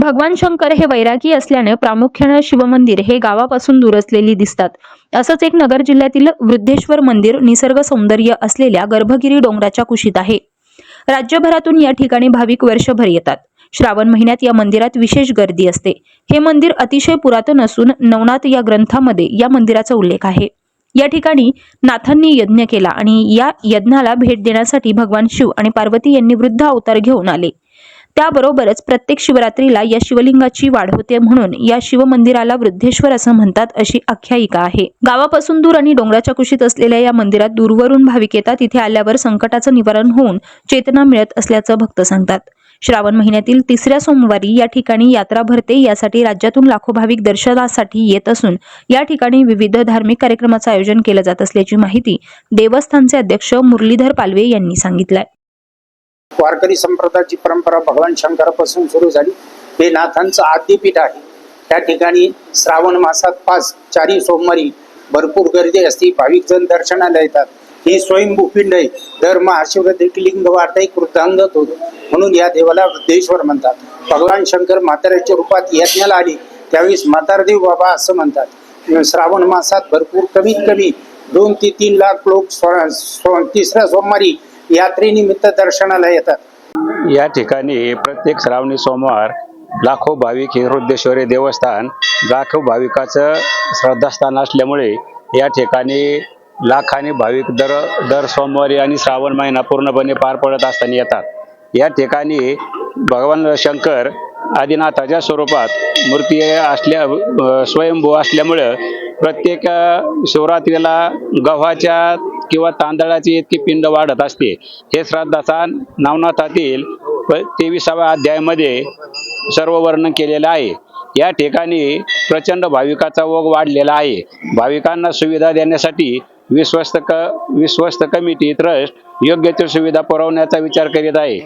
भगवान शंकर हे वैरागी असल्याने प्रामुख्याने शिवमंदिर हे गावापासून दूर असलेली दिसतात. असंच एक नगर जिल्ह्यातील वृद्धेश्वर मंदिर निसर्ग सौंदर्य असलेल्या गर्भगिरी डोंगराच्या कुशीत आहे. राज्यभरातून या ठिकाणी भाविक वर्षभर येतात. श्रावण महिन्यात या मंदिरात विशेष गर्दी असते. हे मंदिर अतिशय पुरातन असून नवनाथ या ग्रंथामध्ये या मंदिराचा उल्लेख आहे. या ठिकाणी नाथांनी यज्ञ केला आणि या यज्ञाला भेट देण्यासाठी भगवान शिव आणि पार्वती यांनी वृद्ध अवतार घेऊन आले. त्याबरोबरच प्रत्येक शिवरात्रीला या शिवलिंगाची वाढ होते म्हणून या शिवमंदिराला वृद्धेश्वर असं म्हणतात अशी आख्यायिका आहे. गावापासून दूर आणि डोंगराच्या कुशीत असलेल्या या मंदिरात दूरवरून भाविक येतात. तिथे आल्यावर संकटाचं निवारण होऊन चेतना मिळत असल्याचं भक्त सांगतात. श्रावण महिन्यातील तिसऱ्या सोमवारी या ठिकाणी यात्रा भरते. यासाठी राज्यातून लाखो भाविक दर्शनासाठी येत असून या ठिकाणी विविध धार्मिक कार्यक्रमाचं आयोजन केलं जात असल्याची माहिती देवस्थानचे अध्यक्ष मुरलीधर पालवे यांनी सांगितलंय. वारकरी संप्रदायाची परंपरा भगवान शंकरापासून सुरू झाली. हे नाथांचं आद्यपीठ आहे. त्या ठिकाणी श्रावण मासात पाच चारी सोमवारी भरपूर गर्दी असते. भाविक जण दर्शनाला येतात. हे स्वयंभू पिंड आहे. दर महाशिवरात्री लिंग वाढता कृतांगत होतो म्हणून या देवाला वृद्धेश्वर म्हणतात. भगवान शंकर म्हाताऱ्याच्या रूपात यज्ञाला आली. त्यावेळेस म्हातारदेव बाबा असं म्हणतात. श्रावण मासात भरपूर कमीत कमी दोन ते तीन लाख लोक स्व- तिसऱ्या सोमवारी यात्रेनिमित्त दर्शनाला येतात. या ठिकाणी प्रत्येक श्रावणी सोमवार लाखो भाविक हे वृद्धेश्वरी देवस्थान लाखो भाविकाचं श्रद्धास्थान असल्यामुळे या ठिकाणी लाखाने भाविक दर दर सोमवारी आणि श्रावण महिना पूर्णपणे पार पडत असताना येतात. या ठिकाणी भगवान शंकर आदिनाथाच्या स्वरूपात मूर्ती असल्या स्वयंभू असल्यामुळं प्रत्येक शिवरात्रीला गव्हाच्या किंवा तांदळाची इतकी पिंड वाढत असते. हे श्राद्धाचा नवनाथातील तेविसाव्या अध्यायामध्ये सर्व वर्णन केलेलं आहे. या ठिकाणी प्रचंड भाविकाचा ओघ वाढलेला आहे. भाविकांना सुविधा देण्यासाठी विश्वस्त क विश्वस्त कमिटी ट्रस्ट योग्य ते सुविधा पुरवण्याचा विचार करीत आहे.